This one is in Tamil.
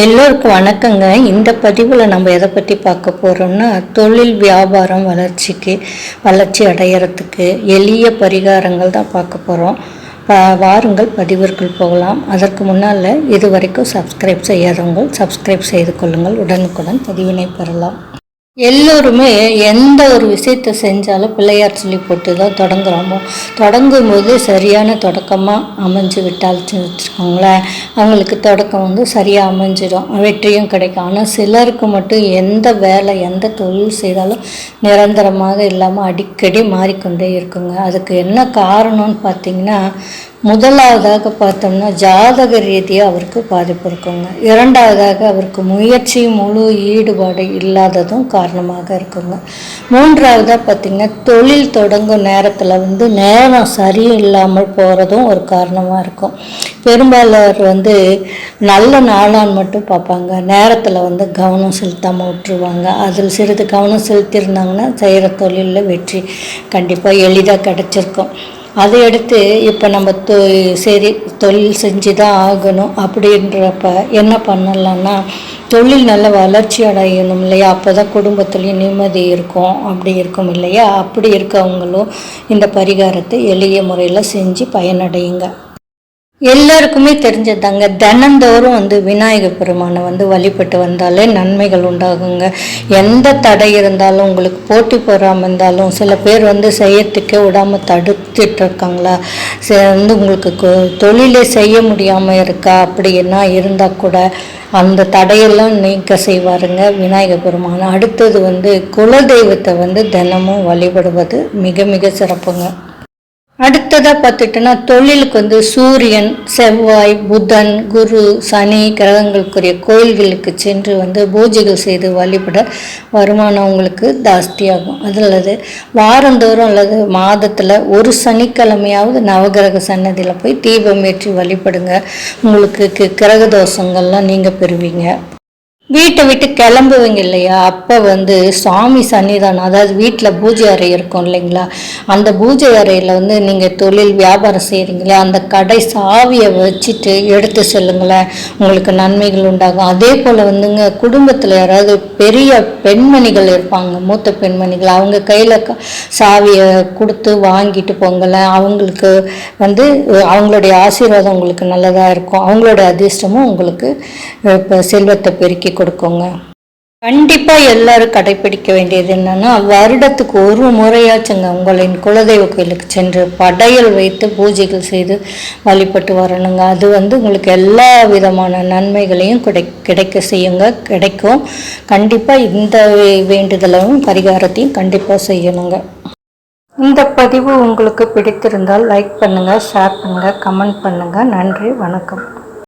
எல்லோருக்கும் வணக்கங்க. இந்த பதிவில் நம்ம எதை பற்றி பார்க்க போகிறோம்னா தொழில் வியாபாரம் வளர்ச்சிக்கு வளர்ச்சி அடையிறதுக்கு எளிய பரிகாரங்கள் தான் பார்க்க போகிறோம் வாருங்கள் பதிவிற்குள் போகலாம். அதற்கு முன்னால் இது வரைக்கும் சப்ஸ்கிரைப் செய்யாதவங்கள் சப்ஸ்கிரைப் செய்து கொள்ளுங்கள். உடனுக்குடன் பதிவினை பெறலாம். எல்லோருமே எந்த ஒரு விஷயத்தை செஞ்சாலும் பிள்ளையார் சொல்லி போட்டு தான் தொடங்குறோமோ தொடங்கும் போது சரியான தொடக்கமாக அமைஞ்சு விட்டால் வச்சுக்கோங்களேன். அவங்களுக்கு தொடக்கம் வந்து சரியாக அமைஞ்சிடும். வெற்றியும் கிடைக்கும். ஆனால் சிலருக்கு மட்டும் எந்த வேலை எந்த தொழில் செய்தாலும் நிரந்தரமாக இல்லாமல் அடிக்கடி மாறிக்கொண்டே இருக்குங்க. அதுக்கு என்ன காரணம்னு பார்த்தீங்கன்னா முதலாவதாக பார்த்தோம்னா ஜாதக ரீதியாக அவருக்கு பாதிப்பு இருக்குங்க. இரண்டாவதாக அவருக்கு முயற்சி முழு ஈடுபாடு இல்லாததும் காரணமாக இருக்குங்க. மூன்றாவதாக பார்த்திங்கன்னா தொழில் தொடங்கும் நேரத்தில் வந்து நேரம் சரியில்லாமல் போகிறதும் ஒரு காரணமாக இருக்கும். பெரும்பாலர் வந்து நல்ல நாளான்னு மட்டும் பார்ப்பாங்க. நேரத்தில் வந்து கவனம் செலுத்தாமல் விட்டுருவாங்க. அதில் சிறிது கவனம் செலுத்தியிருந்தாங்கன்னா செய்கிற தொழிலில் வெற்றி கண்டிப்பாக எளிதாக கிடச்சிருக்கும். அதை எடுத்து இப்போ நம்ம தொ சரி தொழில் செஞ்சு தான் ஆகணும் அப்படின்றப்ப என்ன பண்ணலான்னா தொழில் நல்ல வளர்ச்சி அடையணும் இல்லையா? அப்போ தான் குடும்பத்துலேயும் நிம்மதி இருக்கும். அப்படி இருக்கும் இல்லையா? அப்படி இருக்கவங்களும் இந்த பரிகாரத்தை எளிய முறையில் செஞ்சு பயனடையுங்க. எல்லாருக்குமே தெரிஞ்சதாங்க தினந்தோறும் வந்து விநாயகர் பெருமானை வந்து வழிபட்டு வந்தாலே நன்மைகள் உண்டாகுங்க. எந்த தடை இருந்தாலும் உங்களுக்கு போட்டி போடாமல் இருந்தாலும் சில பேர் வந்து செய்யறதுக்கே விடாமல் தடுத்துட்டு இருக்காங்களா வந்து உங்களுக்கு தொழிலே செய்ய முடியாமல் இருக்கா? அப்படின்னா இருந்தால் கூட அந்த தடையெல்லாம் நீக்க செய்வாருங்க. விநாயகர் பெருமான். அடுத்தது வந்து குலதெய்வத்தை வந்து தினமும் வழிபடுவது மிக மிக சிறப்புங்க. அடுத்ததாக பார்த்துட்டோன்னா தொழிலுக்கு வந்து சூரியன் செவ்வாய் புதன் குரு சனி கிரகங்களுக்குரிய கோயில்களுக்கு சென்று வந்து பூஜைகள் செய்து வழிபட வருமானம் உங்களுக்கு ஜாஸ்தியாகும். அது அல்லது வாரந்தோறும் அல்லது மாதத்தில் ஒரு சனிக்கிழமையாவது நவகிரக சன்னதியில் போய் தீபம் ஏற்றி வழிபடுங்க. உங்களுக்கு கிரக தோஷங்கள்லாம் நீங்கள் பெறுவீங்க. வீட்டை விட்டு கிளம்புவீங்க இல்லையா? அப்போ வந்து சாமி சன்னிதானம் அதாவது வீட்டில் பூஜை அறை இருக்கும் இல்லைங்களா? அந்த பூஜை அறையில் வந்து நீங்கள் தொழில் வியாபாரம் செய்கிறீங்களே அந்த கடை சாவியை வச்சுட்டு எடுத்து செல்லுங்களேன் உங்களுக்கு நன்மைகள் உண்டாகும். அதே போல் வந்துங்க குடும்பத்தில் யாராவது பெரிய பெண்மணிகள் இருப்பாங்க மூத்த பெண்மணிகள் அவங்க கையில் சாவியை கொடுத்து வாங்கிட்டு போங்களேன் அவங்களுக்கு வந்து அவங்களுடைய ஆசீர்வாதம் உங்களுக்கு நல்லதாக இருக்கும். அவங்களோட அதிர்ஷ்டமும் உங்களுக்கு இப்போ செல்வத்தை பெருக்கி கொடுக்குங்க. கண்டிப்பாக எல்லாரும் கடைபிடிக்க வேண்டியது என்னன்னா வருடத்துக்கு ஒரு முறையாச்சுங்க உங்களின் குலதெய்வ கோயிலுக்கு சென்று படையல் வைத்து பூஜைகள் செய்து வழிபட்டு வரணுங்க. அது வந்து உங்களுக்கு எல்லா விதமான நன்மைகளையும் கிடை கிடைக்க செய்யுங்க. கிடைக்கும். கண்டிப்பாக இந்த வேண்டுதலையும் பரிகாரத்தையும் கண்டிப்பாக செய்யணுங்க. இந்த பதிவு உங்களுக்கு பிடித்திருந்தால் லைக் பண்ணுங்கள் ஷேர் பண்ணுங்கள் கமெண்ட் பண்ணுங்கள் நன்றி வணக்கம்.